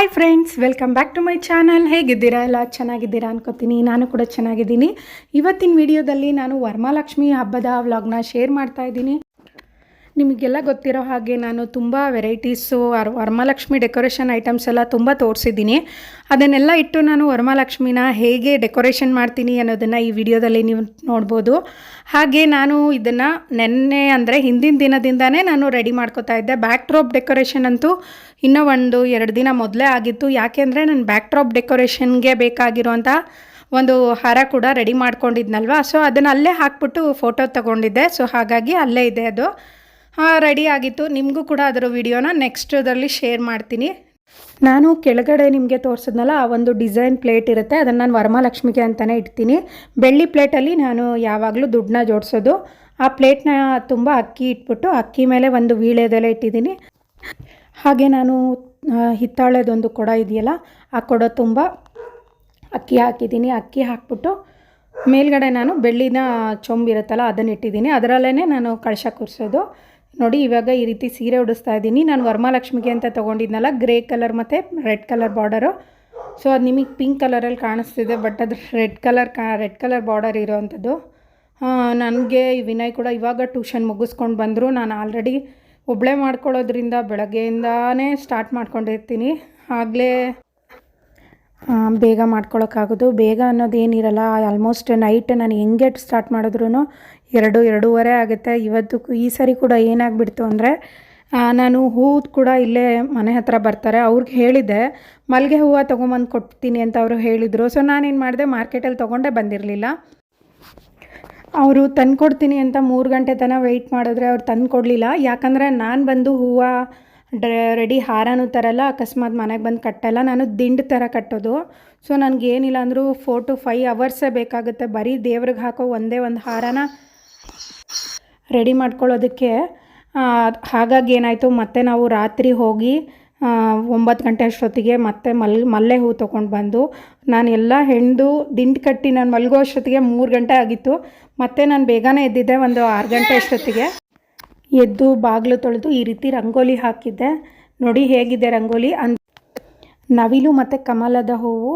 Hi friends welcome back to my channel ಹೇಗಿದ್ದೀರಾ? ಎಲ್ಲ ಚೆನ್ನಾಗಿದ್ದೀರಾ ಅನ್ಕೋತೀನಿ. ನಾನು ಕೂಡ ಚೆನ್ನಾಗಿದ್ದೀನಿ. ಇವತ್ತಿನ ವಿಡಿಯೋದಲ್ಲಿ ನಾನು ವರ್ಮಾಲಕ್ಷ್ಮಿ ಹಬ್ಬದ ವ್ಲಾಗ್ನ ಶೇರ್ ಮಾಡ್ತಾ ಇದ್ದೀನಿ. ನಿಮಗೆಲ್ಲ ಗೊತ್ತಿರೋ ಹಾಗೆ ನಾನು ತುಂಬ ವೆರೈಟೀಸು ವರ್ ವರಮಹಾಲಕ್ಷ್ಮಿ ಡೆಕೋರೇಷನ್ ಐಟಮ್ಸ್ ಎಲ್ಲ ತುಂಬ ತೋರಿಸಿದ್ದೀನಿ. ಅದನ್ನೆಲ್ಲ ಇಟ್ಟು ನಾನು ವರಮಹಾಲಕ್ಷ್ಮಿನ ಹೇಗೆ ಡೆಕೋರೇಷನ್ ಮಾಡ್ತೀನಿ ಅನ್ನೋದನ್ನು ಈ ವಿಡಿಯೋದಲ್ಲಿ ನೀವು ನೋಡ್ಬೋದು. ಹಾಗೆ ನಾನು ಇದನ್ನು ನೆನ್ನೆ ಅಂದರೆ ಹಿಂದಿನ ದಿನದಿಂದನೇ ನಾನು ರೆಡಿ ಮಾಡ್ಕೋತಾ ಇದ್ದೆ. ಬ್ಯಾಕ್ ಡ್ರಾಪ್ ಡೆಕೋರೇಷನ್ ಅಂತೂ ಇನ್ನೂ ಒಂದು ಎರಡು ದಿನ ಮೊದಲೇ ಆಗಿತ್ತು. ಯಾಕೆಂದರೆ ನಾನು ಬ್ಯಾಕ್ ಡ್ರಾಪ್ ಡೆಕೋರೇಷನ್ಗೆ ಬೇಕಾಗಿರುವಂಥ ಒಂದು ಹಾರ ಕೂಡ ರೆಡಿ ಮಾಡ್ಕೊಂಡಿದ್ನಲ್ವ? ಸೊ ಅದನ್ನು ಅಲ್ಲೇ ಹಾಕ್ಬಿಟ್ಟು ಫೋಟೋ ತಗೊಂಡಿದ್ದೆ. ಸೊ ಹಾಗಾಗಿ ಅಲ್ಲೇ ಇದೆ ಅದು. ರೆಡಿ ಆಗಿತ್ತು. ನಿಮಗೂ ಕೂಡ ಅದರ ವಿಡಿಯೋನ ನೆಕ್ಸ್ಟದಲ್ಲಿ ಶೇರ್ ಮಾಡ್ತೀನಿ. ನಾನು ಕೆಳಗಡೆ ನಿಮಗೆ ತೋರಿಸಿದ್ನಲ್ಲ, ಆ ಒಂದು ಡಿಸೈನ್ ಪ್ಲೇಟ್ ಇರುತ್ತೆ. ಅದನ್ನು ನಾನು ವರಮಹಾಲಕ್ಷ್ಮಿಗೆ ಅಂತಲೇ ಇಡ್ತೀನಿ. ಬೆಳ್ಳಿ ಪ್ಲೇಟಲ್ಲಿ ನಾನು ಯಾವಾಗಲೂ ದುಡ್ಡನ್ನ ಜೋಡಿಸೋದು. ಆ ಪ್ಲೇಟ್ನ ತುಂಬ ಅಕ್ಕಿ ಇಟ್ಬಿಟ್ಟು, ಅಕ್ಕಿ ಮೇಲೆ ಒಂದು ವೀಳ್ಯದೆಲೆ ಇಟ್ಟಿದ್ದೀನಿ. ಹಾಗೆ ನಾನು ಹಿತ್ತಾಳೆದೊಂದು ಕೊಡ ಇದೆಯಲ್ಲ, ಆ ಕೊಡ ತುಂಬ ಅಕ್ಕಿ ಹಾಕಿದ್ದೀನಿ. ಅಕ್ಕಿ ಹಾಕ್ಬಿಟ್ಟು ಮೇಲ್ಗಡೆ ನಾನು ಬೆಳ್ಳಿನ ಚೊಂಬಿರುತ್ತಲ್ಲ, ಅದನ್ನು ಇಟ್ಟಿದ್ದೀನಿ. ಅದರಲ್ಲೇ ನಾನು ಕಳಶ ಕೂರಿಸೋದು. ನೋಡಿ, ಇವಾಗ ಈ ರೀತಿ ಸೀರೆ ಉಡಿಸ್ತಾ ಇದ್ದೀನಿ. ನಾನು ವರಮಹಾಲಕ್ಷ್ಮಿಗೆ ಅಂತ ತೊಗೊಂಡಿದ್ನಲ್ಲ, ಗ್ರೇ ಕಲರ್ ಮತ್ತು ರೆಡ್ ಕಲರ್ ಬಾರ್ಡರು. ಸೊ, ಅದು ನಿಮಗೆ ಪಿಂಕ್ ಕಲರಲ್ಲಿ ಕಾಣಿಸ್ತಿದೆ, ಬಟ್ ಅದು ರೆಡ್ ಕಲರ್ ಕಾ, ರೆಡ್ ಕಲರ್ ಬಾರ್ಡರ್ ಇರೋವಂಥದ್ದು. ನನಗೆ ವಿನಯ್ ಕೂಡ ಇವಾಗ ಟ್ಯೂಷನ್ ಮುಗಿಸ್ಕೊಂಡು ಬಂದರು. ನಾನು ಆಲ್ರೆಡಿ ಒಬ್ಬಳೇ ಮಾಡ್ಕೊಳ್ಳೋದ್ರಿಂದ ಬೆಳಗ್ಗೆಯಿಂದಾನೇ ಸ್ಟಾರ್ಟ್ ಮಾಡ್ಕೊಂಡಿರ್ತೀನಿ. ಆಗಲೇ ಬೇಗ ಮಾಡ್ಕೊಳ್ಳೋಕ್ಕಾಗೋದು ಬೇಗ ಅನ್ನೋದೇನಿರಲ್ಲ, ಆಲ್ಮೋಸ್ಟ್ ನೈಟ್ ನಾನು ಹೆಂಗೆ ಸ್ಟಾರ್ಟ್ ಮಾಡಿದ್ರು ಎರಡು, ಎರಡೂವರೆ ಆಗುತ್ತೆ. ಇವತ್ತು ಈ ಸರಿ ಕೂಡ ಏನಾಗ್ಬಿಡ್ತು ಅಂದರೆ ನಾನು ಹೂವು ಕೂಡ ಇಲ್ಲೇ ಮನೆ ಹತ್ರ ಬರ್ತಾರೆ. ಅವ್ರಿಗೆ ಹೇಳಿದ್ದೆ ಮಲ್ಲಿಗೆ ಹೂವು ತೊಗೊಂಬಂದು ಕೊಡ್ತೀನಿ ಅಂತ ಅವರು ಹೇಳಿದರು. ಸೊ ನಾನೇನು ಮಾಡಿದೆ, ಮಾರ್ಕೆಟಲ್ಲಿ ತೊಗೊಂಡೇ ಬಂದಿರಲಿಲ್ಲ. ಅವರು ತಂದ್ಕೊಡ್ತೀನಿ ಅಂತ ಮೂರು ಗಂಟೆ ತನಕ ವೆಯ್ಟ್ ಮಾಡಿದ್ರೆ ಅವ್ರು ತಂದು ಕೊಡಲಿಲ್ಲ ಯಾಕಂದರೆ ನಾನು ಬಂದು ಹೂವು ರೆಡಿ ಹಾರನೂ ತರಲ್ಲ, ಅಕಸ್ಮಾತ್ ಮನೆಗೆ ಬಂದು ಕಟ್ಟಲ್ಲ. ನಾನು ದಿಂಡು ಥರ ಕಟ್ಟೋದು. ಸೊ ನನಗೇನಿಲ್ಲ ಅಂದರೂ ಫೋರ್ ಟು ಫೈವ್ ಅವರ್ಸೇ ಬೇಕಾಗುತ್ತೆ. ಬರೀ ದೇವ್ರಿಗೆ ಹಾಕೋ ಒಂದೇ ಒಂದು ಹಾರನ ರೆಡಿ ಮಾಡ್ಕೊಳ್ಳೋದಕ್ಕೆ ಹಾಗಾಗಿ ಏನಾಯಿತು, ಮತ್ತೆ ನಾವು ರಾತ್ರಿ ಹೋಗಿ ಒಂಬತ್ತು ಗಂಟೆ ಅಷ್ಟೊತ್ತಿಗೆ ಮತ್ತೆ ಮಲ್, ಮಲ್ಲೆ ಹೂ ತೊಗೊಂಡು ಬಂದು, ನಾನು ಎಲ್ಲ ಹೆಣ್ದು ದಿಂಡು ಕಟ್ಟಿ ನಾನು ಮಲ್ಗೋ ಅಷ್ಟೊತ್ತಿಗೆ ಮೂರು ಗಂಟೆ ಆಗಿತ್ತು. ಮತ್ತೆ ನಾನು ಬೇಗನೆ ಎದ್ದಿದ್ದೆ ಒಂದು ಆರು ಗಂಟೆ ಅಷ್ಟೊತ್ತಿಗೆ. ಎದ್ದು ಬಾಗಿಲು ತೊಳೆದು ಈ ರೀತಿ ರಂಗೋಲಿ ಹಾಕಿದ್ದೆ. ನೋಡಿ ಹೇಗಿದೆ ರಂಗೋಲಿ ಅನ್ ನವಿಲು ಮತ್ತು ಕಮಲದ ಹೂವು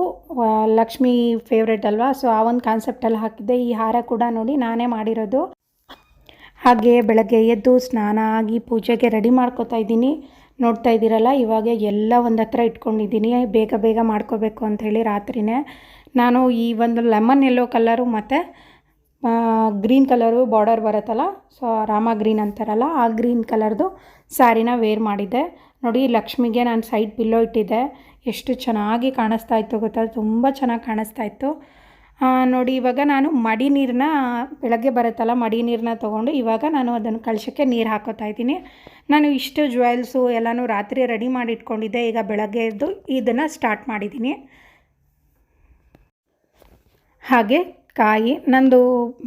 ಲಕ್ಷ್ಮಿ ಫೇವ್ರೆಟ್ ಅಲ್ವಾ? ಸೊ ಆ ಒಂದು ಕಾನ್ಸೆಪ್ಟಲ್ಲಿ ಹಾಕಿದ್ದೆ. ಈ ಹಾರ ಕೂಡ ನೋಡಿ ನಾನೇ ಮಾಡಿರೋದು. ಹಾಗೆ ಬೆಳಗ್ಗೆ ಎದ್ದು ಸ್ನಾನ ಆಗಿ ಪೂಜೆಗೆ ರೆಡಿ ಮಾಡ್ಕೋತಾ ಇದ್ದೀನಿ. ನೋಡ್ತಾ ಇದ್ದೀರಲ್ಲ, ಇವಾಗ ಎಲ್ಲ ಒಂದು ಹತ್ರ ಇಟ್ಕೊಂಡಿದ್ದೀನಿ. ಬೇಗ ಬೇಗ ಮಾಡ್ಕೋಬೇಕು ಅಂಥೇಳಿ ರಾತ್ರಿನೇ. ನಾನು ಈ ಒಂದು ಲೆಮನ್ ಯೆಲ್ಲೋ ಕಲರು ಮತ್ತು ಗ್ರೀನ್ ಕಲರು ಬಾರ್ಡರ್ ಬರುತ್ತಲ್ಲ ಸೊ ರಾಮ ಗ್ರೀನ್ ಅಂತಾರಲ್ಲ, ಆ ಗ್ರೀನ್ ಕಲರ್ದು ಸ್ಯಾರಿನ ವೇರ್ ಮಾಡಿದ್ದೆ. ನೋಡಿ, ಲಕ್ಷ್ಮಿಗೆ ನಾನು ಸೈಡ್ ಪಿಲ್ಲೋ ಇಟ್ಟಿದ್ದೆ. ಎಷ್ಟು ಚೆನ್ನಾಗಿ ಕಾಣಿಸ್ತಾ ಇತ್ತು ಗೊತ್ತಾ? ತುಂಬ ಚೆನ್ನಾಗಿ ಕಾಣಿಸ್ತಾ ಇತ್ತು. ನೋಡಿ, ಇವಾಗ ನಾನು ಮಡಿ ನೀರನ್ನ ಬೆಳಗ್ಗೆ ಬರುತ್ತಲ್ಲ, ಮಡಿ ನೀರನ್ನ ತೊಗೊಂಡು ಇವಾಗ ನಾನು ಅದನ್ನು ಕಳಶಕ್ಕೆ ನೀರು ಹಾಕೋತಾ ಇದ್ದೀನಿ. ನಾನು ಇಷ್ಟು ಜ್ಯುವೆಲ್ಸು ಎಲ್ಲನೂ ರಾತ್ರಿ ರೆಡಿ ಮಾಡಿ ಇಟ್ಕೊಂಡಿದ್ದೆ. ಈಗ ಬೆಳಗ್ಗೆ ಎದ್ದು ಇದನ್ನು ಸ್ಟಾರ್ಟ್ ಮಾಡಿದ್ದೀನಿ. ಹಾಗೆ ಕಾಯಿ, ನಂದು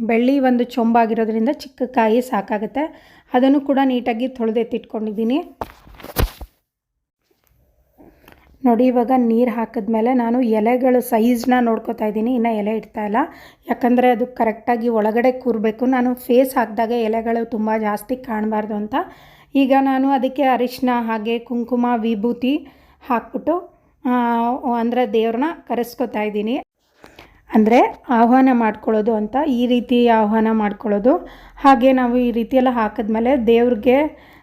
ಬೆಳ್ಳಿ ಒಂದು ಚೊಂಬಾಗಿರೋದ್ರಿಂದ ಚಿಕ್ಕ ಕಾಯಿ ಸಾಕಾಗುತ್ತೆ. ಅದನ್ನು ಕೂಡ ನೀಟಾಗಿ ತೊಳೆದೆತ್ತಿಟ್ಕೊಂಡಿದ್ದೀನಿ. ನೋಡಿ, ಇವಾಗ ನೀರು ಹಾಕಿದ್ಮೇಲೆ ನಾನು ಎಲೆಗಳು ಸೈಜ್ನ ನೋಡ್ಕೋತಾ ಇದ್ದೀನಿ. ಇನ್ನು ಎಲೆ ಇಡ್ತಾ ಇಲ್ಲ. ಯಾಕಂದರೆ ಅದು ಕರೆಕ್ಟಾಗಿ ಒಳಗಡೆ ಕೂರಬೇಕು. ನಾನು ಫೇಸ್ ಹಾಕಿದಾಗ ಎಲೆಗಳು ತುಂಬ ಜಾಸ್ತಿ ಕಾಣಬಾರ್ದು ಅಂತ. ಈಗ ನಾನು ಅದಕ್ಕೆ ಅರಿಶಿನ ಹಾಗೆ ಕುಂಕುಮ, ವಿಭೂತಿ ಹಾಕ್ಬಿಟ್ಟು ಅಂದರೆ ದೇವ್ರನ್ನ ಕರೆಸ್ಕೊತಾ ಇದ್ದೀನಿ. ಅಂದರೆ ಆಹ್ವಾನ ಮಾಡ್ಕೊಳ್ಳೋದು ಅಂತ ಈ ರೀತಿ ಆಹ್ವಾನ ಮಾಡ್ಕೊಳ್ಳೋದು. ಹಾಗೆ ನಾವು ಈ ರೀತಿಯೆಲ್ಲ ಹಾಕಿದ್ಮೇಲೆ ದೇವ್ರಿಗೆ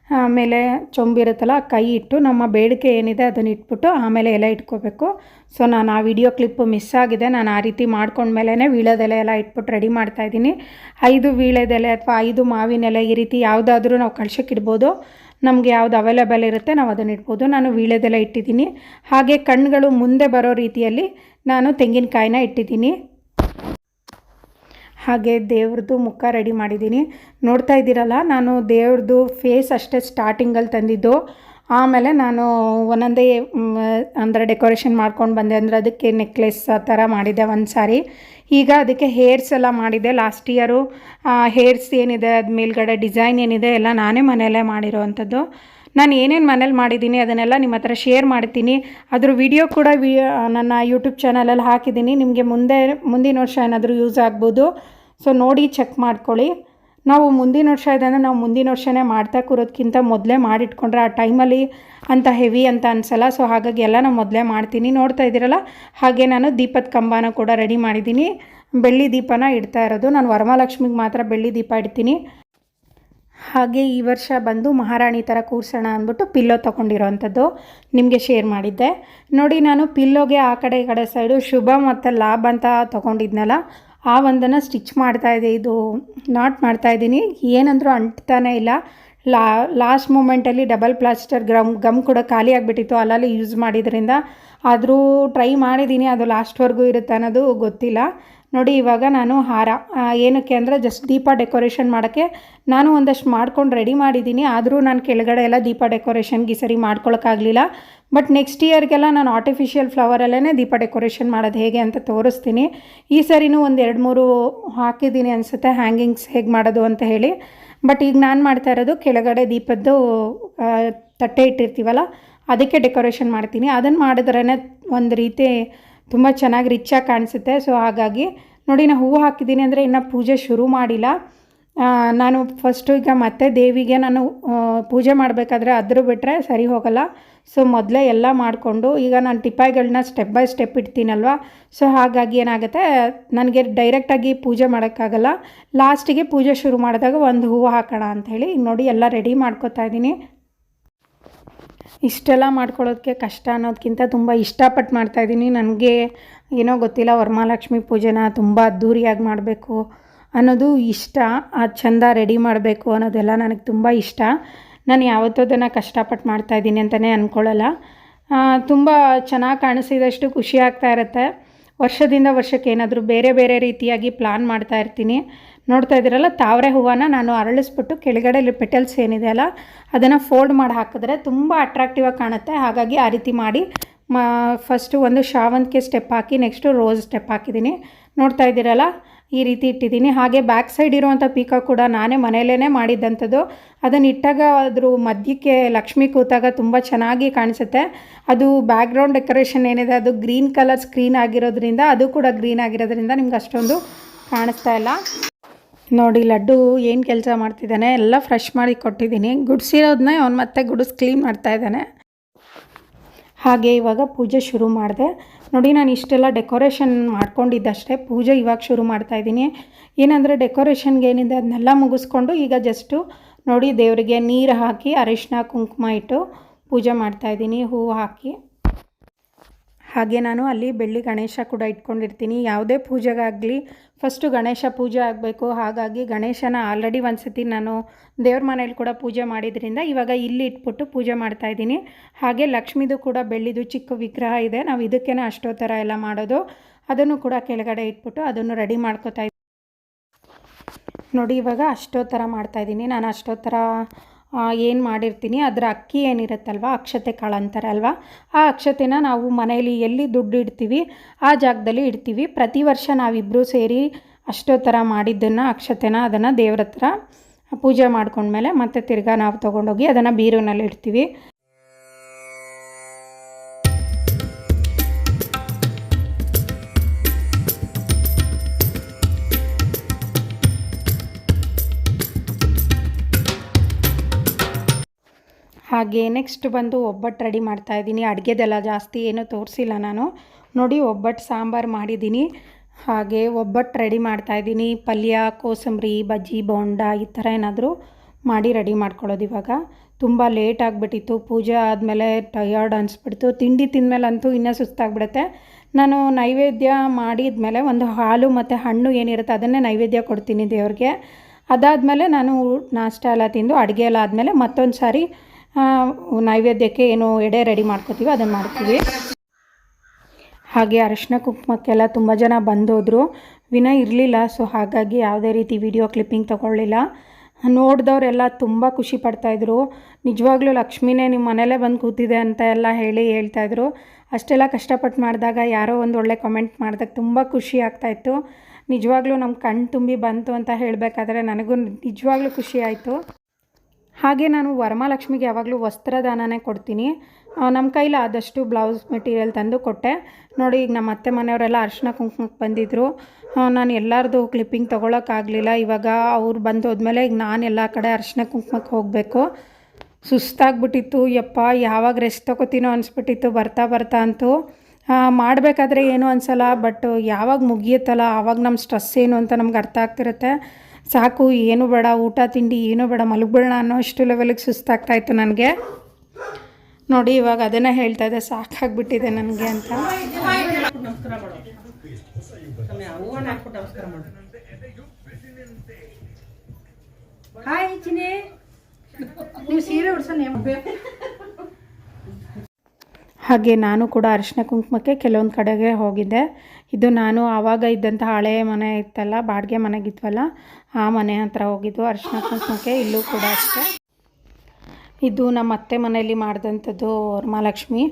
ಆಮೇಲೆ ಚೊಂಬಿರುತ್ತಲ್ಲ ಕೈ ಇಟ್ಟು ನಮ್ಮ ಬೇಡಿಕೆ ಏನಿದೆ ಅದನ್ನು ಇಟ್ಬಿಟ್ಟು ಆಮೇಲೆ ಎಲೆ ಇಟ್ಕೋಬೇಕು. ಸೊ ನಾನು ಆ ವಿಡಿಯೋ ಕ್ಲಿಪ್ಪು ಮಿಸ್ ಆಗಿದೆ. ನಾನು ಆ ರೀತಿ ಮಾಡ್ಕೊಂಡ್ಮೇಲೆ ವೀಳ್ಯದೆಲೆ ಎಲ್ಲ ಇಟ್ಬಿಟ್ಟು ರೆಡಿ ಮಾಡ್ತಾಯಿದ್ದೀನಿ ಐದು ವೀಳ್ಯದೆಲೆ ಅಥವಾ ಐದು ಮಾವಿನೆಲೆ ಈ ರೀತಿ ಯಾವುದಾದ್ರೂ ನಾವು ಕಳ್ಸಕ್ಕೆ ಇಡ್ಬೋದು. ನಮಗೆ ಯಾವ್ದು ಅವೈಲೇಬಲ್ ಇರುತ್ತೆ ನಾವು ಅದನ್ನು ಇಡ್ಬೋದು. ನಾನು ವೀಳ್ಯದೆಲೆ ಇಟ್ಟಿದ್ದೀನಿ. ಹಾಗೆ ಕಣ್ಣುಗಳು ಮುಂದೆ ಬರೋ ರೀತಿಯಲ್ಲಿ ನಾನು ತೆಂಗಿನಕಾಯಿನ ಇಟ್ಟಿದ್ದೀನಿ. ಹಾಗೆ ದೇವ್ರದ್ದು ಮುಖ ರೆಡಿ ಮಾಡಿದ್ದೀನಿ. ನೋಡ್ತಾ ಇದ್ದೀರಲ್ಲ, ನಾನು ದೇವ್ರದ್ದು ಫೇಸ್ ಅಷ್ಟೇ ಸ್ಟಾರ್ಟಿಂಗಲ್ಲಿ ತಂದಿದ್ದು. ಆಮೇಲೆ ನಾನು ಒಂದೊಂದೇ ಅಂದರೆ ಡೆಕೋರೇಷನ್ ಮಾಡ್ಕೊಂಡು ಬಂದೆ. ಅಂದರೆ ಅದಕ್ಕೆ ನೆಕ್ಲೆಸ್ ಆ ಥರ ಮಾಡಿದ್ದೆ ಒಂದು ಸಾರಿ. ಈಗ ಅದಕ್ಕೆ ಹೇರ್ಸ್ ಎಲ್ಲ ಮಾಡಿದೆ. ಲಾಸ್ಟ್ ಇಯರು ಹೇರ್ಸ್ ಏನಿದೆ, ಅದು ಮೇಲ್ಗಡೆ ಡಿಸೈನ್ ಏನಿದೆ, ಎಲ್ಲ ನಾನೇ ಮನೆಯಲ್ಲೇ ಮಾಡಿರೋವಂಥದ್ದು ನಾನು ಏನೇನು ಮನೇಲಿ ಮಾಡಿದ್ದೀನಿ, ಅದನ್ನೆಲ್ಲ ನಿಮ್ಮ ಹತ್ರ ಶೇರ್ ಮಾಡ್ತೀನಿ. ಅದ್ರ ವಿಡಿಯೋ ಕೂಡ ವಿ ನನ್ನ ಯೂಟ್ಯೂಬ್ ಚಾನಲಲ್ಲಿ ಹಾಕಿದ್ದೀನಿ. ನಿಮಗೆ ಮುಂದೆ, ಮುಂದಿನ ವರ್ಷ ಏನಾದರೂ ಯೂಸ್ ಆಗ್ಬೋದು. ಸೊ ನೋಡಿ ಚೆಕ್ ಮಾಡ್ಕೊಳ್ಳಿ. ನಾವು ಮುಂದಿನ ವರ್ಷ ಇದೆ ಅಂದರೆ ನಾವು ಮುಂದಿನ ವರ್ಷನೇ ಮಾಡ್ತಾ ಕೂರೋದಕ್ಕಿಂತ ಮೊದಲೇ ಮಾಡಿಟ್ಕೊಂಡ್ರೆ ಆ ಟೈಮಲ್ಲಿ ಅಂತ ಹೆವಿ ಅಂತ ಅನ್ಸಲ್ಲ. ಸೊ ಹಾಗಾಗಿ ಎಲ್ಲ ನಾನು ಮೊದಲೇ ಮಾಡ್ತೀನಿ. ನೋಡ್ತಾ ಇದ್ದೀರಲ್ಲ? ಹಾಗೆ ನಾನು ದೀಪದ ಕಂಬನ ಕೂಡ ರೆಡಿ ಮಾಡಿದ್ದೀನಿ. ಬೆಳ್ಳಿ ದೀಪನ ಇಡ್ತಾ ಇರೋದು. ನಾನು ವರಮಹಾಲಕ್ಷ್ಮಿಗೆ ಮಾತ್ರ ಬೆಳ್ಳಿ ದೀಪ ಇಡ್ತೀನಿ. ಹಾಗೆ ಈ ವರ್ಷ ಬಂದು ಮಹಾರಾಣಿ ಥರ ಕೂರ್ಸೋಣ ಅಂದ್ಬಿಟ್ಟು ಪಿಲ್ಲೋ ತೊಗೊಂಡಿರೋವಂಥದ್ದು ನಿಮಗೆ ಶೇರ್ ಮಾಡಿದ್ದೆ. ನೋಡಿ, ನಾನು ಪಿಲ್ಲೋಗೆ ಆ ಕಡೆ ಈ ಕಡೆ ಸೈಡು ಶುಭ ಮತ್ತು ಲಾಭ ಅಂತ ತೊಗೊಂಡಿದ್ನಲ್ಲ. ಆ ಒಂದನ್ನು ಸ್ಟಿಚ್ ಮಾಡ್ತಾಯಿದ್ದೆ ಇದು. ನಾಟ್ ಮಾಡ್ತಾಯಿದ್ದೀನಿ ಏನಂದರೂ ಅಂಟ್ತಾನೇ ಇಲ್ಲ. ಲಾ, ಲಾಸ್ಟ್ ಮೂಮೆಂಟಲ್ಲಿ ಡಬಲ್ ಪ್ಲಾಸ್ಟರ್ ಗಮ್ ಗಮ್ ಕೂಡ ಖಾಲಿ ಆಗಿಬಿಟ್ಟಿತ್ತು. ಅಲ್ಲಲ್ಲಿ ಯೂಸ್ ಮಾಡಿದ್ರಿಂದ ಆದರೂ ಟ್ರೈ ಮಾಡಿದ್ದೀನಿ. ಅದು ಲಾಸ್ಟ್ವರೆಗೂ ಇರುತ್ತೆ ಅನ್ನೋದು ಗೊತ್ತಿಲ್ಲ. ನೋಡಿ, ಇವಾಗ ನಾನು ಹಾರ ಏನಕ್ಕೆ ಅಂದರೆ ಜಸ್ಟ್ ದೀಪ ಡೆಕೋರೇಷನ್ ಮಾಡೋಕ್ಕೆ ನಾನು ಒಂದಷ್ಟು ಮಾಡ್ಕೊಂಡು ರೆಡಿ ಮಾಡಿದ್ದೀನಿ. ಆದರೂ ನಾನು ಕೆಳಗಡೆ ಎಲ್ಲ ದೀಪ ಡೆಕೋರೇಷನ್ಗೆ ಸರಿ ಮಾಡ್ಕೊಳಕ್ಕಾಗಲಿಲ್ಲ. ಬಟ್ ನೆಕ್ಸ್ಟ್ ಇಯರ್ಗೆಲ್ಲ ನಾನು ಆರ್ಟಿಫಿಷಿಯಲ್ ಫ್ಲವರಲ್ಲೇ ದೀಪ ಡೆಕೋರೇಷನ್ ಮಾಡೋದು ಹೇಗೆ ಅಂತ ತೋರಿಸ್ತೀನಿ. ಈ ಸರಿನೂ ಒಂದು ಎರಡು ಮೂರು ಹಾಕಿದ್ದೀನಿ ಅನಿಸುತ್ತೆ ಹ್ಯಾಂಗಿಂಗ್ಸ್ ಹೇಗೆ ಮಾಡೋದು ಅಂತ ಹೇಳಿ. ಬಟ್ ಈಗ ನಾನು ಮಾಡ್ತಾ ಇರೋದು ಕೆಳಗಡೆ ದೀಪದ್ದು ತಟ್ಟೆ ಇಟ್ಟಿರ್ತೀವಲ್ಲ, ಅದಕ್ಕೆ ಡೆಕೋರೇಷನ್ ಮಾಡ್ತೀನಿ. ಅದನ್ನು ಮಾಡಿದ್ರೇ ಒಂದು ರೀತಿ ತುಂಬ ಚೆನ್ನಾಗಿ ರಿಚ್ಚಾಗಿ ಕಾಣಿಸುತ್ತೆ. ಸೊ ಹಾಗಾಗಿ ನೋಡಿ ನಾನು ಹೂವು ಹಾಕಿದ್ದೀನಿ ಅಂದರೆ ಇನ್ನು ಪೂಜೆ ಶುರು ಮಾಡಿಲ್ಲ. ನಾನು ಫಸ್ಟು ಈಗ ಮತ್ತೆ ದೇವಿಗೆ ನಾನು ಪೂಜೆ ಮಾಡಬೇಕಾದ್ರೆ ಅದ್ರ ಬಿಟ್ಟರೆ ಸರಿ ಹೋಗಲ್ಲ. ಸೊ ಮೊದಲೇ ಎಲ್ಲ ಮಾಡಿಕೊಂಡು ಈಗ ನಾನು ಟಿಪಾಯಿಗಳನ್ನ ಸ್ಟೆಪ್ ಬೈ ಸ್ಟೆಪ್ ಇಡ್ತೀನಲ್ವ? ಸೊ ಹಾಗಾಗಿ ಏನಾಗುತ್ತೆ, ನನಗೆ ಡೈರೆಕ್ಟಾಗಿ ಪೂಜೆ ಮಾಡೋಕ್ಕಾಗಲ್ಲ. ಲಾಸ್ಟಿಗೆ ಪೂಜೆ ಶುರು ಮಾಡಿದಾಗ ಒಂದು ಹೂವು ಹಾಕೋಣ ಅಂಥೇಳಿ ನೋಡಿ ಎಲ್ಲ ರೆಡಿ ಮಾಡ್ಕೋತಾ ಇದ್ದೀನಿ. ಇಷ್ಟೆಲ್ಲ ಮಾಡ್ಕೊಳ್ಳೋದಕ್ಕೆ ಕಷ್ಟ ಅನ್ನೋದಕ್ಕಿಂತ ತುಂಬ ಇಷ್ಟಪಟ್ಟು ಮಾಡ್ತಾಯಿದ್ದೀನಿ ನನಗೆ ಏನೋ ಗೊತ್ತಿಲ್ಲ, ವರಮಹಾಲಕ್ಷ್ಮಿ ಪೂಜೆನ ತುಂಬ ಅದ್ದೂರಿಯಾಗಿ ಮಾಡಬೇಕು. ಅನ್ನೋದು ಇಷ್ಟ. ಆ ಚಂದ ರೆಡಿ ಮಾಡಬೇಕು ಅನ್ನೋದೆಲ್ಲ ನನಗೆ ತುಂಬ ಇಷ್ಟ. ನಾನು ಯಾವತ್ತೂ ಅದನ್ನು ಕಷ್ಟಪಟ್ಟು ಮಾಡ್ತಾಯಿದ್ದೀನಿ ಅಂತಲೇ ಅಂದ್ಕೊಳ್ಳಲ್ಲ ತುಂಬ ಚೆನ್ನಾಗಿ ಕಾಣಿಸಿದಷ್ಟು ಖುಷಿ ಆಗ್ತಾ ಇರುತ್ತೆ. ವರ್ಷದಿಂದ ವರ್ಷಕ್ಕೆ ಏನಾದರೂ ಬೇರೆ ಬೇರೆ ರೀತಿಯಾಗಿ ಪ್ಲಾನ್ ಮಾಡ್ತಾ ಇರ್ತೀನಿ. ನೋಡ್ತಾ ಇದ್ದೀರಲ್ಲ, ತಾವರೆ ಹೂವನ್ನ ನಾನು ಅರಳಿಸ್ಬಿಟ್ಟು ಕೆಳಗಡೆ ಪೆಟಲ್ಸ್ ಏನಿದೆ ಅಲ್ಲ, ಅದನ್ನು ಫೋಲ್ಡ್ ಮಾಡಿ ಹಾಕಿದ್ರೆ ತುಂಬ ಅಟ್ರಾಕ್ಟಿವ್ ಆಗಿ ಕಾಣುತ್ತೆ. ಹಾಗಾಗಿ ಆ ರೀತಿ ಮಾಡಿ, ಮ ಫಸ್ಟು ಒಂದು ಶಾವಂತಿಗೆ ಸ್ಟೆಪ್ ಹಾಕಿ ನೆಕ್ಸ್ಟು ರೋಸ್ ಸ್ಟೆಪ್ ಹಾಕಿದ್ದೀನಿ. ನೋಡ್ತಾ ಇದ್ದೀರಲ್ಲ ಈ ರೀತಿ ಇಟ್ಟಿದ್ದೀನಿ. ಹಾಗೆ ಬ್ಯಾಕ್ ಸೈಡ್ ಇರುವಂಥ ಪೀಕ ಕೂಡ ನಾನೇ ಮನೆಯಲ್ಲೇ ಮಾಡಿದ್ದಂಥದ್ದು. ಅದನ್ನು ಇಟ್ಟಾಗ ಅದ್ರ ಮಧ್ಯಕ್ಕೆ ಲಕ್ಷ್ಮಿ ಕೂತಾಗ ತುಂಬ ಚೆನ್ನಾಗಿ ಕಾಣಿಸುತ್ತೆ. ಅದು ಬ್ಯಾಕ್ಗ್ರೌಂಡ್ ಡೆಕೋರೇಷನ್ ಏನಿದೆ, ಅದು ಗ್ರೀನ್ ಕಲರ್ ಸ್ಕ್ರೀನ್ ಆಗಿರೋದ್ರಿಂದ, ಅದು ಕೂಡ ಗ್ರೀನ್ ಆಗಿರೋದ್ರಿಂದ ನಿಮ್ಗೆ ಅಷ್ಟೊಂದು ಕಾಣಿಸ್ತಾ ಇಲ್ಲ. ನೋಡಿ, ಲಡ್ಡು ಏನು ಕೆಲಸ ಮಾಡ್ತಿದ್ದಾನೆ, ಎಲ್ಲ ಫ್ರೆಶ್ ಮಾಡಿ ಕೊಟ್ಟಿದ್ದೀನಿ. ಗುಡ್ಸಿರೋದನ್ನ ಅವ್ನು ಮತ್ತೆ ಗುಡಿಸ್ ಕ್ಲೀನ್ ಮಾಡ್ತಾ ಇದ್ದಾನೆ. ಹಾಗೆ ಇವಾಗ ಪೂಜೆ ಶುರು ಮಾಡಿದೆ. ನೋಡಿ, ನಾನು ಇಷ್ಟೆಲ್ಲ ಡೆಕೋರೇಷನ್ ಮಾಡ್ಕೊಂಡಿದ್ದಷ್ಟೇ. ಪೂಜೆ ಇವಾಗ ಶುರು ಮಾಡ್ತಾ ಇದ್ದೀನಿ. ಏನಂದರೆ, ಡೆಕೋರೇಷನ್ಗೆ ಏನಿದೆ, ಅದನ್ನೆಲ್ಲ ಮುಗಿಸ್ಕೊಂಡು ಈಗ ಜಸ್ಟು ನೋಡಿ ದೇವರಿಗೆ ನೀರು ಹಾಕಿ ಅರಿಶಿನ ಕುಂಕುಮ ಇಟ್ಟು ಪೂಜೆ ಮಾಡ್ತಾಯಿದ್ದೀನಿ ಹೂವು ಹಾಕಿ. ಹಾಗೆ ನಾನು ಅಲ್ಲಿ ಬೆಳ್ಳಿ ಗಣೇಶ ಕೂಡ ಇಟ್ಕೊಂಡಿರ್ತೀನಿ. ಯಾವುದೇ ಪೂಜೆಗಾಗಲಿ ಫಸ್ಟು ಗಣೇಶ ಪೂಜೆ ಆಗಬೇಕು. ಹಾಗಾಗಿ ಗಣೇಶನ ಆಲ್ರೆಡಿ ಒಂದು ಸತಿ ನಾನು ದೇವ್ರ ಮನೇಲಿ ಕೂಡ ಪೂಜೆ ಮಾಡಿದ್ರಿಂದ ಇವಾಗ ಇಲ್ಲಿ ಇಟ್ಬಿಟ್ಟು ಪೂಜೆ ಮಾಡ್ತಾ ಇದ್ದೀನಿ. ಹಾಗೆ ಲಕ್ಷ್ಮಿದು ಕೂಡ ಬೆಳ್ಳಿದು ಚಿಕ್ಕ ವಿಗ್ರಹ ಇದೆ. ನಾವು ಇದಕ್ಕೇನೆ ಅಷ್ಟೋ ಥರ ಎಲ್ಲ ಮಾಡೋದು. ಅದನ್ನು ಕೂಡ ಕೆಳಗಡೆ ಇಟ್ಬಿಟ್ಟು ಅದನ್ನು ರೆಡಿ ಮಾಡ್ಕೋತಾ ನೋಡಿ ಇವಾಗ ಅಷ್ಟೋ ಥರ ಮಾಡ್ತಾಯಿದ್ದೀನಿ ನಾನು ಅಷ್ಟೋತ್ತರ ಏನು ಮಾಡಿರ್ತೀನಿ? ಅದರ ಅಕ್ಕಿ ಏನಿರುತ್ತಲ್ವ? ಅಕ್ಷತೆ ಕಾಳು ಅಂತಾರೆ ಅಲ್ವಾ? ಆ ಅಕ್ಷತೆನ ನಾವು ಮನೆಯಲ್ಲಿ ಎಲ್ಲಿ ದುಡ್ಡು ಇಡ್ತೀವಿ? ಆ ಜಾಗದಲ್ಲಿ ಇಡ್ತೀವಿ. ಪ್ರತಿ ವರ್ಷ ನಾವಿಬ್ಬರೂ ಸೇರಿ ಅಷ್ಟೋ ಥರ ಮಾಡಿದ್ದನ್ನು, ಅಕ್ಷತೆನ, ಅದನ್ನು ದೇವ್ರ ಹತ್ರ ಪೂಜೆ ಮಾಡ್ಕೊಂಡ್ಮೇಲೆ ಮತ್ತೆ ತಿರ್ಗಾ ನಾವು ತೊಗೊಂಡೋಗಿ ಅದನ್ನು ಬೀರುನಲ್ಲಿ ಇಡ್ತೀವಿ. ಹಾಗೆ ನೆಕ್ಸ್ಟ್ ಬಂದು ಒಬ್ಬಟ್ಟು ರೆಡಿ ಮಾಡ್ತಾ ಇದ್ದೀನಿ. ಅಡುಗೆದೆಲ್ಲ ಜಾಸ್ತಿ ಏನೂ ತೋರಿಸಿಲ್ಲ ನಾನು. ನೋಡಿ, ಒಬ್ಬಟ್ಟು ಸಾಂಬಾರು ಮಾಡಿದ್ದೀನಿ. ಹಾಗೆ ಒಬ್ಬಟ್ಟು ರೆಡಿ ಮಾಡ್ತಾ ಇದ್ದೀನಿ. ಪಲ್ಯ, ಕೋಸಂಬರಿ, ಬಜ್ಜಿ, ಬೋಂಡ ಈ ಥರ ಏನಾದರೂ ಮಾಡಿ ರೆಡಿ ಮಾಡ್ಕೊಳ್ಳೋದು ಇವಾಗ. ತುಂಬ ಲೇಟ್ ಆಗಿಬಿಟ್ಟಿತ್ತು. ಪೂಜೆ ಆದಮೇಲೆ ಟಯರ್ಡ್ ಅನಿಸ್ಬಿಡ್ತು. ತಿಂಡಿ ತಿಂದಮೇಲಂತೂ ಇನ್ನೂ ಸುಸ್ತಾಗ್ಬಿಡುತ್ತೆ. ನಾನು ನೈವೇದ್ಯ ಮಾಡಿದ್ಮೇಲೆ ಒಂದು ಹಾಲು ಮತ್ತು ಹಣ್ಣು ಏನಿರುತ್ತೆ ಅದನ್ನೇ ನೈವೇದ್ಯ ಕೊಡ್ತೀನಿ ದೇವ್ರಿಗೆ. ಅದಾದಮೇಲೆ ನಾನು ನಾಷ್ಟ ಎಲ್ಲ ತಿಂದು ಅಡುಗೆ ಎಲ್ಲ ಆದಮೇಲೆ ಮತ್ತೊಂದು ಸಾರಿ ನೈವೇದ್ಯಕ್ಕೆ ಏನು ಎಡೆ ರೆಡಿ ಮಾಡ್ಕೋತೀವಿ ಅದನ್ನು ಮಾಡ್ತೀವಿ. ಹಾಗೆ ಅರಶಿನ ಕುಂಕುಮಕ್ಕೆಲ್ಲ ತುಂಬ ಜನ ಬಂದೋದ್ರು. ವಿನಯ್ ಇರಲಿಲ್ಲ ಸೊ ಹಾಗಾಗಿ ಯಾವುದೇ ರೀತಿ ವಿಡಿಯೋ ಕ್ಲಿಪ್ಪಿಂಗ್ ತೊಗೊಳ್ಳಿಲ್ಲ. ನೋಡಿದವರೆಲ್ಲ ತುಂಬ ಖುಷಿ ಪಡ್ತಾಯಿದ್ರು ನಿಜವಾಗ್ಲೂ ಲಕ್ಷ್ಮಿನೇ ನಿಮ್ಮ ಮನೇಲೇ ಬಂದು ಕೂತಿದೆ ಅಂತ ಎಲ್ಲ ಹೇಳಿ ಹೇಳ್ತಾಯಿದ್ರು ಅಷ್ಟೆಲ್ಲ ಕಷ್ಟಪಟ್ಟು ಮಾಡಿದಾಗ ಯಾರೋ ಒಂದು ಒಳ್ಳೆ ಕಮೆಂಟ್ ಮಾಡಿದಾಗ ತುಂಬ ಖುಷಿ ಆಗ್ತಾಯಿತ್ತು ನಿಜವಾಗ್ಲೂ ನಮ್ಮ ಕಣ್ಣು ತುಂಬಿ ಬಂತು ಅಂತ ಹೇಳಬೇಕಾದ್ರೆ ನನಗೂ ನಿಜವಾಗ್ಲೂ ಖುಷಿ ಆಯಿತು. ಹಾಗೆ ನಾನು ವರಮಹಾಲಕ್ಷ್ಮಿಗೆ ಯಾವಾಗಲೂ ವಸ್ತ್ರದಾನನೇ ಕೊಡ್ತೀನಿ. ನಮ್ಮ ಕೈಲಿ ಆದಷ್ಟು ಬ್ಲೌಸ್ ಮೆಟೀರಿಯಲ್ ತಂದು ಕೊಟ್ಟೆ. ನೋಡಿ, ಈಗ ನಮ್ಮ ಅತ್ತೆ ಮನೆಯವರೆಲ್ಲ ಅರ್ಶಿನ ಕುಂಕುಮಕ್ಕೆ ಬಂದಿದ್ದರು ನಾನು ಎಲ್ಲರದು ಕ್ಲಿಪ್ಪಿಂಗ್ ತೊಗೊಳಕ್ಕಾಗಲಿಲ್ಲ. ಇವಾಗ ಅವ್ರು ಬಂದು ಹೋದ್ಮೇಲೆ ಈಗ ನಾನು ಎಲ್ಲ ಕಡೆ ಅರ್ಶಿನ ಕುಂಕುಮಕ್ಕೆ ಹೋಗಬೇಕು. ಸುಸ್ತಾಗ್ಬಿಟ್ಟಿತ್ತು. ಯಪ್ಪ, ಯಾವಾಗ ರೆಸ್ಟ್ ತೊಗೋತೀನೋ ಅನಿಸ್ಬಿಟ್ಟಿತ್ತು. ಬರ್ತಾ ಬರ್ತಾ ಅಂತೂ. ಮಾಡಬೇಕಾದ್ರೆ ಏನೂ ಅನಿಸಲ್ಲ ಬಟ್ ಯಾವಾಗ ಮುಗಿಯುತ್ತಲ್ಲ, ಆವಾಗ ನಮ್ಮ ಸ್ಟ್ರೆಸ್ ಏನು ಅಂತ ನಮ್ಗೆ ಅರ್ಥ ಆಗ್ತಿರುತ್ತೆ. ಸಾಕು, ಏನು ಬೇಡ, ಊಟ, ತಿಂಡಿ, ಏನೂ ಬೇಡ ಮಲಗಬೇಡ ಅನ್ನೋ ಅಷ್ಟು ಲೆವೆಲಿಗೆ ಸುಸ್ತಾಗ್ತಾಯಿತ್ತು ನನಗೆ. ನೋಡಿ, ಇವಾಗ ಅದನ್ನು ಹೇಳ್ತಾ ಇದೆ ಸಾಕಾಗ್ಬಿಟ್ಟಿದೆ ನನಗೆ ಅಂತ. ಹಾಯ್ ನೀವು ಸೀರೆ ಉಡ್ಸೋಣ ಹಾಗೆ ನಾನು ಕೂಡ ಅರಿಶಿನ ಕುಂಕುಮಕ್ಕೆ ಕೆಲವೊಂದು ಕಡೆಗೆ ಹೋಗಿದ್ದೆ. ಇದು ನಾನು ಆವಾಗ ಇದ್ದಂಥ ಹಳೆ ಮನೆ ಇತ್ತಲ್ಲ, ಬಾಡಿಗೆ ಮನೆಗಿದ್ವಲ್ಲ, ಆ ಮನೆ ಹತ್ರ ಹೋಗಿದ್ದು ಅರಿಶಿನ ಕುಂಕುಮಕ್ಕೆ, ಇಲ್ಲೂ ಕೂಡ ಅಷ್ಟೇ. ಇದು ನಮ್ಮ ಅತ್ತೆ ಮನೆಯಲ್ಲಿ ಮಾಡಿದಂಥದ್ದು ವರಮಹಾಲಕ್ಷ್ಮಿ.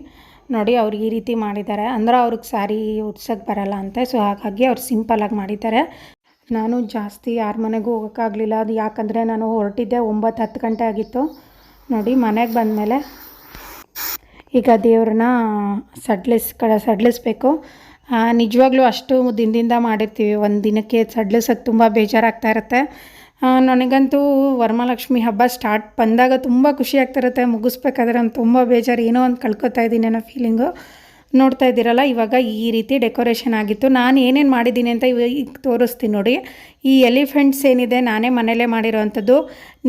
ನೋಡಿ, ಅವ್ರು ಈ ರೀತಿ ಮಾಡಿದ್ದಾರೆ. ಅಂದ್ರೆ ಅವ್ರಿಗೆ ಸ್ಯಾರಿ ಉಡ್ಸೋಕ್ಕೆ ಬರಲ್ಲ ಅಂತೆ, ಸೊ ಹಾಗಾಗಿ ಅವ್ರು ಸಿಂಪಲಾಗಿ ಮಾಡಿದ್ದಾರೆ. ನಾನು ಜಾಸ್ತಿ ಯಾರ ಮನೆಗೂ ಹೋಗೋಕ್ಕಾಗಲಿಲ್ಲ ಅದು ಯಾಕಂದರೆ ನಾನು ಹೊರಟಿದ್ದೆ, ಒಂಬತ್ತು ಹತ್ತು ಗಂಟೆ ಆಗಿತ್ತು. ನೋಡಿ, ಮನೆಗೆ ಬಂದಮೇಲೆ ಈಗ ದೇವ್ರನ್ನ ಸಡ್ಲಿಸ್ ಕಡೆ ಸಡ್ಲಿಸ್ಬೇಕು. ನಿಜವಾಗ್ಲೂ ಅಷ್ಟು ದಿನದಿಂದ ಮಾಡಿರ್ತೀವಿ. ಒಂದು ದಿನಕ್ಕೆ ಸಡ್ಲಿಸೋಕ್ಕೆ ತುಂಬ ಬೇಜಾರಾಗ್ತಾ ಇರುತ್ತೆ. ನನಗಂತೂ ವರಮಹಾಲಕ್ಷ್ಮಿ ಹಬ್ಬ ಸ್ಟಾರ್ಟ್ ಬಂದಾಗ ತುಂಬ ಖುಷಿ ಆಗ್ತಿರುತ್ತೆ ಮುಗಿಸ್ಬೇಕಾದ್ರೆ ನಾನು ತುಂಬ ಬೇಜಾರು. ಏನೋ ಒಂದು ಕಳ್ಕೊತಾ ಇದ್ದೀನಿ ಅನ್ನೋ ಫೀಲಿಂಗು ನೋಡ್ತಾ ಇದ್ದೀರಲ್ಲ, ಇವಾಗ ಈ ರೀತಿ ಡೆಕೋರೇಷನ್ ಆಗಿತ್ತು. ನಾನು ಏನೇನು ಮಾಡಿದ್ದೀನಿ ಅಂತ ಇವಾಗ ತೋರಿಸ್ತೀನಿ ನೋಡಿ. ಈ ಎಲಿಫೆಂಟ್ಸ್ ಏನಿದೆ, ನಾನೇ ಮನೇಲೇ ಮಾಡಿರೋವಂಥದ್ದು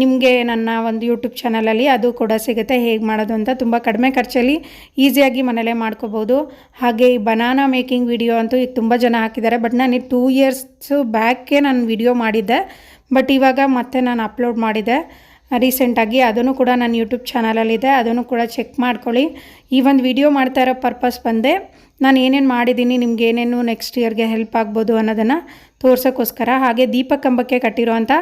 ನಿಮಗೆ ನನ್ನ ಒಂದು ಯೂಟ್ಯೂಬ್ ಚಾನಲಲ್ಲಿ ಅದು ಕೂಡ ಸಿಗುತ್ತೆ. ಹೇಗೆ ಮಾಡೋದು ಅಂತ ತುಂಬ ಕಡಿಮೆ ಖರ್ಚಲ್ಲಿ ಈಸಿಯಾಗಿ ಮನೇಲೇ ಮಾಡ್ಕೋಬೋದು. ಹಾಗೆ ಈ ಬನಾನಾ ಮೇಕಿಂಗ್ ವಿಡಿಯೋ ಅಂತೂ ಈಗ ತುಂಬ ಜನ ಹಾಕಿದ್ದಾರೆ. ಬಟ್ ನಾನು ಟೂ ಇಯರ್ಸು ಬ್ಯಾಕೇ ನಾನು ವಿಡಿಯೋ ಮಾಡಿದ್ದೆ. ಬಟ್ ಇವಾಗ ಮತ್ತೆ ನಾನು ಅಪ್ಲೋಡ್ ಮಾಡಿದೆ ರೀಸೆಂಟಾಗಿ ಅದನ್ನು ಕೂಡ ನನ್ನ ಯೂಟ್ಯೂಬ್ ಚಾನಲಲ್ಲಿದೆ, ಅದನ್ನು ಕೂಡ ಚೆಕ್ ಮಾಡ್ಕೊಳ್ಳಿ. ಈ ಒಂದು ವಿಡಿಯೋ ಮಾಡ್ತಾ ಇರೋ ಪರ್ಪಸ್ ಬಂದೆ ನಾನು ಏನೇನು ಮಾಡಿದ್ದೀನಿ, ನಿಮ್ಗೆ ಏನೇನು ನೆಕ್ಸ್ಟ್ ಇಯರ್ಗೆ ಹೆಲ್ಪ್ ಆಗ್ಬೋದು ಅನ್ನೋದನ್ನು ತೋರ್ಸೋಕ್ಕೋಸ್ಕರ, ಹಾಗೆ ದೀಪ ಕಂಬಕ್ಕೆ ಕಟ್ಟಿರೋವಂಥ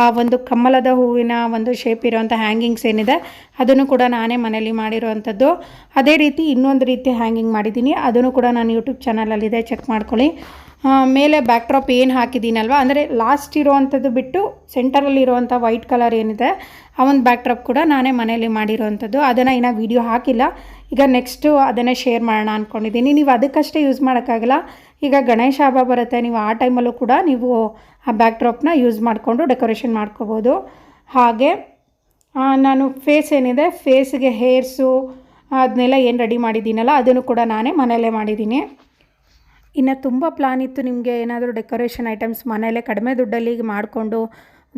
ಆ ಒಂದು ಕಮಲದ ಹೂವಿನ ಒಂದು ಶೇಪ್ ಇರೋವಂಥ ಹ್ಯಾಂಗಿಂಗ್ಸ್ ಏನಿದೆ, ಅದನ್ನು ಕೂಡ ನಾನೇ ಮನೇಲಿ ಮಾಡಿರೋವಂಥದ್ದು ಅದೇ ರೀತಿ ಇನ್ನೊಂದು ರೀತಿ ಹ್ಯಾಂಗಿಂಗ್ ಮಾಡಿದ್ದೀನಿ, ಅದನ್ನು ಕೂಡ ನಾನು ಯೂಟ್ಯೂಬ್ ಚಾನಲಲ್ಲಿದೆ, ಚೆಕ್ ಮಾಡ್ಕೊಳ್ಳಿ. ಮೇಲೆ ಬ್ಯಾಕ್ ಡ್ರಾಪ್ ಏನು ಹಾಕಿದ್ದೀನಲ್ವ ಅಂದರೆ ಲಾಸ್ಟ್ ಇರೋವಂಥದ್ದು ಬಿಟ್ಟು ಸೆಂಟರಲ್ಲಿ ಇರೋವಂಥ ವೈಟ್ ಕಲರ್ ಏನಿದೆ, ಆ ಒಂದು ಬ್ಯಾಕ್ ಡ್ರಾಪ್ ಕೂಡ ನಾನೇ ಮನೇಲಿ ಮಾಡಿರೋವಂಥದ್ದು. ಅದನ್ನು ಇನ್ನೂ ವೀಡಿಯೋ ಹಾಕಿಲ್ಲ. ಈಗ ನೆಕ್ಸ್ಟು ಅದನ್ನೇ ಶೇರ್ ಮಾಡೋಣ ಅಂದ್ಕೊಂಡಿದ್ದೀನಿ ನೀವು ಅದಕ್ಕಷ್ಟೇ ಯೂಸ್ ಮಾಡೋಕ್ಕಾಗಲ್ಲ. ಈಗ ಗಣೇಶ ಹಬ್ಬ ಬರುತ್ತೆ, ನೀವು ಆ ಟೈಮಲ್ಲೂ ಕೂಡ ನೀವು ಆ ಬ್ಯಾಕ್ ಡ್ರಾಪ್ನ ಯೂಸ್ ಮಾಡಿಕೊಂಡು ಡೆಕೋರೇಷನ್ ಮಾಡ್ಕೋಬೋದು. ಹಾಗೆ ನಾನು ಫೇಸ್ ಏನಿದೆ ಫೇಸ್ಗೆ ಹೇರ್ಸು ಅದನ್ನೆಲ್ಲ ಏನು ರೆಡಿ ಮಾಡಿದ್ದೀನಲ್ಲ, ಅದನ್ನು ಕೂಡ ನಾನೇ ಮನೆಯಲ್ಲೇ ಮಾಡಿದ್ದೀನಿ. ಇನ್ನು ತುಂಬ ಪ್ಲಾನ್ ಇತ್ತು ನಿಮಗೆ ಏನಾದರೂ ಡೆಕೋರೇಷನ್ ಐಟಮ್ಸ್ ಮನೆಯಲ್ಲೇ ಕಡಿಮೆ ದುಡ್ಡಲ್ಲಿ ಮಾಡಿಕೊಂಡು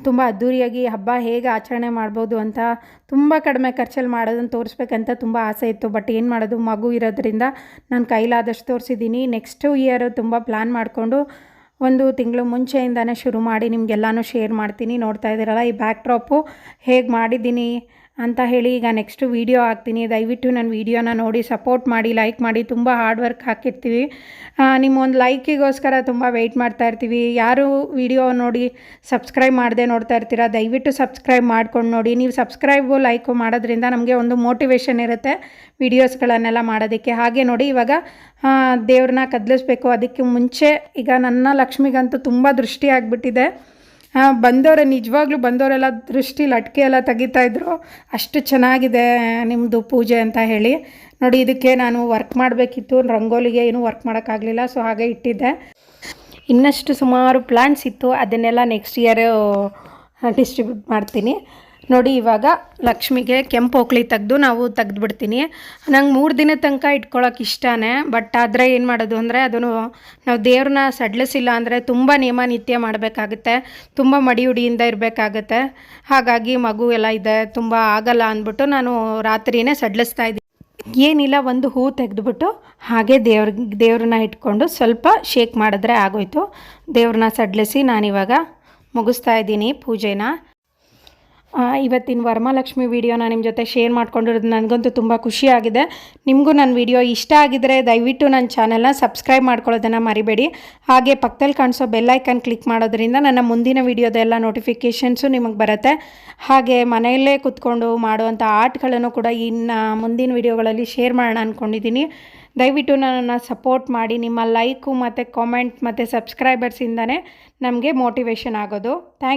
ತುಂಬ ಅದ್ಧೂರಿಯಾಗಿ ಹಬ್ಬ ಹೇಗೆ ಆಚರಣೆ ಮಾಡ್ಬೋದು ಅಂತ ತುಂಬ ಕಡಿಮೆ ಖರ್ಚಲ್ಲಿ ಮಾಡೋದನ್ನು ತೋರಿಸ್ಬೇಕಂತ ತುಂಬ ಆಸೆ ಇತ್ತು. ಬಟ್ ಏನು ಮಾಡೋದು? ಮಗು ಇರೋದ್ರಿಂದ ನಾನು ಕೈಲಾದಷ್ಟು ತೋರಿಸಿದ್ದೀನಿ. ನೆಕ್ಸ್ಟು ಇಯರ್ ತುಂಬ ಪ್ಲ್ಯಾನ್ ಮಾಡಿಕೊಂಡು ಒಂದು ತಿಂಗಳು ಮುಂಚೆಯಿಂದನೇ ಶುರು ಮಾಡಿ ನಿಮಗೆಲ್ಲನೂ ಶೇರ್ ಮಾಡ್ತೀನಿ. ನೋಡ್ತಾ ಇದ್ದೀರಲ್ಲ, ಈ ಬ್ಯಾಕ್ ಡ್ರಾಪು ಹೇಗೆ ಮಾಡಿದ್ದೀನಿ? ಅಂತ ಹೇಳಿ ಈಗ ನೆಕ್ಸ್ಟು ವೀಡಿಯೋ ಹಾಕ್ತೀನಿ. ದಯವಿಟ್ಟು ನನ್ನ ವೀಡಿಯೋನ ನೋಡಿ ಸಪೋರ್ಟ್ ಮಾಡಿ ಲೈಕ್ ಮಾಡಿ. ತುಂಬ ಹಾರ್ಡ್ ವರ್ಕ್ ಹಾಕಿರ್ತೀವಿ. ನಿಮ್ಮೊಂದು ಲೈಕಿಗೋಸ್ಕರ ತುಂಬ ವೆಯ್ಟ್ ಮಾಡ್ತಾ ಇರ್ತೀವಿ. ಯಾರು ವೀಡಿಯೋ ನೋಡಿ ಸಬ್ಸ್ಕ್ರೈಬ್ ಮಾಡದೆ ನೋಡ್ತಾ ಇರ್ತೀರಾ, ದಯವಿಟ್ಟು ಸಬ್ಸ್ಕ್ರೈಬ್ ಮಾಡ್ಕೊಂಡು ನೋಡಿ. ನೀವು ಸಬ್ಸ್ಕ್ರೈಬು ಲೈಕು ಮಾಡೋದ್ರಿಂದ ನಮಗೆ ಒಂದು ಮೋಟಿವೇಶನ್ ಇರುತ್ತೆ ವೀಡಿಯೋಸ್ಗಳನ್ನೆಲ್ಲ ಮಾಡೋದಕ್ಕೆ. ಹಾಗೆ ನೋಡಿ, ಇವಾಗ ದೇವ್ರನ್ನ ಕದಲಿಸ್ಬೇಕು. ಅದಕ್ಕೆ ಮುಂಚೆ ಈಗ ನನ್ನ ಲಕ್ಷ್ಮಿಗಂತೂ ತುಂಬ ದೃಷ್ಟಿ ಆಗಿಬಿಟ್ಟಿದೆ. ಬಂದವರೆ, ನಿಜವಾಗ್ಲೂ ಬಂದವರೆಲ್ಲ ದೃಷ್ಟಿ ಲಟ್ಕೆ ಎಲ್ಲ ತೆಗಿತಾ ಇದ್ರು. ಅಷ್ಟು ಚೆನ್ನಾಗಿದೆ ನಿಮ್ಮದು ಪೂಜೆ ಅಂತ ಹೇಳಿ. ನೋಡಿ, ಇದಕ್ಕೆ ನಾನು ವರ್ಕ್ ಮಾಡಬೇಕಿತ್ತು. ರಂಗೋಲಿಗೆ ಏನೂ ವರ್ಕ್ ಮಾಡೋಕ್ಕಾಗಲಿಲ್ಲ ಸೊ ಹಾಗೆ ಇಟ್ಟಿದ್ದೆ. ಇನ್ನಷ್ಟು ಸುಮಾರು ಪ್ಲ್ಯಾನ್ಸ್ ಇತ್ತು. ಅದನ್ನೆಲ್ಲ ನೆಕ್ಸ್ಟ್ ಇಯರು ಡಿಸ್ಟ್ರಿಬ್ಯೂಟ್ ಮಾಡ್ತೀನಿ. ನೋಡಿ, ಇವಾಗ ಲಕ್ಷ್ಮಿಗೆ ಕೆಂಪು ಒಕ್ಳಿ ತೆಗೆದು ನಾವು ತೆಗೆದ್ಬಿಡ್ತೀನಿ. ನಂಗೆ ಮೂರು ದಿನ ತನಕ ಇಟ್ಕೊಳ್ಳೋಕೆ ಇಷ್ಟನೇ ಬಟ್ ಆದರೆ ಏನು ಮಾಡೋದು ಅಂದರೆ ಅದನ್ನು ನಾವು ದೇವ್ರನ್ನ ಸಡ್ಲಿಸಿಲ್ಲ ಅಂದರೆ ತುಂಬ ನಿಯಮ ನಿತ್ಯ ಮಾಡಬೇಕಾಗುತ್ತೆ, ತುಂಬ ಮಡಿಯುಡಿಯಿಂದ ಇರಬೇಕಾಗತ್ತೆ. ಹಾಗಾಗಿ ಮಗು ಎಲ್ಲ ಇದೆ, ತುಂಬ ಆಗಲ್ಲ ಅಂದ್ಬಿಟ್ಟು ನಾನು ರಾತ್ರಿಯೇ ಸಡ್ಲಿಸ್ತಾ ಇದ್ದೀನಿ. ಏನಿಲ್ಲ, ಒಂದು ಹೂ ತೆಗೆದುಬಿಟ್ಟು ಹಾಗೆ ದೇವ್ರ, ದೇವ್ರನ್ನ ಇಟ್ಕೊಂಡು ಸ್ವಲ್ಪ ಶೇಕ್ ಮಾಡಿದ್ರೆ ಆಗೋಯ್ತು. ದೇವ್ರನ್ನ ಸಡ್ಲಿಸಿ ನಾನಿವಾಗ ಮುಗಿಸ್ತಾ ಇದ್ದೀನಿ ಪೂಜೆನ. ಇವತ್ತಿನ ವರಮಹಾಲಕ್ಷ್ಮಿ ವಿಡಿಯೋನ ನಿಮ್ಮ ಜೊತೆ ಶೇರ್ ಮಾಡ್ಕೊಂಡಿರೋದು ನನಗಂತೂ ತುಂಬ ಖುಷಿಯಾಗಿದೆ ನಿಮಗೂ ನನ್ನ ವಿಡಿಯೋ ಇಷ್ಟ ಆಗಿದ್ರೆ ದಯವಿಟ್ಟು ನನ್ನ ಚಾನಲ್ನ ಸಬ್ಸ್ಕ್ರೈಬ್ ಮಾಡ್ಕೊಳ್ಳೋದನ್ನು ಮರಿಬೇಡಿ. ಹಾಗೆ ಪಕ್ಕದಲ್ಲಿ ಕಾಣಿಸೋ ಬೆಲ್ಲೈಕನ್ ಕ್ಲಿಕ್ ಮಾಡೋದ್ರಿಂದ ನನ್ನ ಮುಂದಿನ ವಿಡಿಯೋದೆಲ್ಲ ನೋಟಿಫಿಕೇಷನ್ಸು ನಿಮಗೆ ಬರುತ್ತೆ. ಹಾಗೆ ಮನೆಯಲ್ಲೇ ಕೂತ್ಕೊಂಡು ಮಾಡುವಂಥ ಆರ್ಟ್ಗಳನ್ನು ಕೂಡ ಇನ್ನು ಮುಂದಿನ ವಿಡಿಯೋಗಳಲ್ಲಿ ಶೇರ್ ಮಾಡೋಣ ಅಂದ್ಕೊಂಡಿದ್ದೀನಿ ದಯವಿಟ್ಟು ನನ್ನನ್ನು ಸಪೋರ್ಟ್ ಮಾಡಿ, ನಿಮ್ಮ ಲೈಕು ಮತ್ತು ಕಾಮೆಂಟ್ ಮತ್ತು ಸಬ್ಸ್ಕ್ರೈಬರ್ಸಿಂದನೇ ನಮಗೆ ಮೋಟಿವೇಶನ್ ಆಗೋದು. ಥ್ಯಾಂಕ್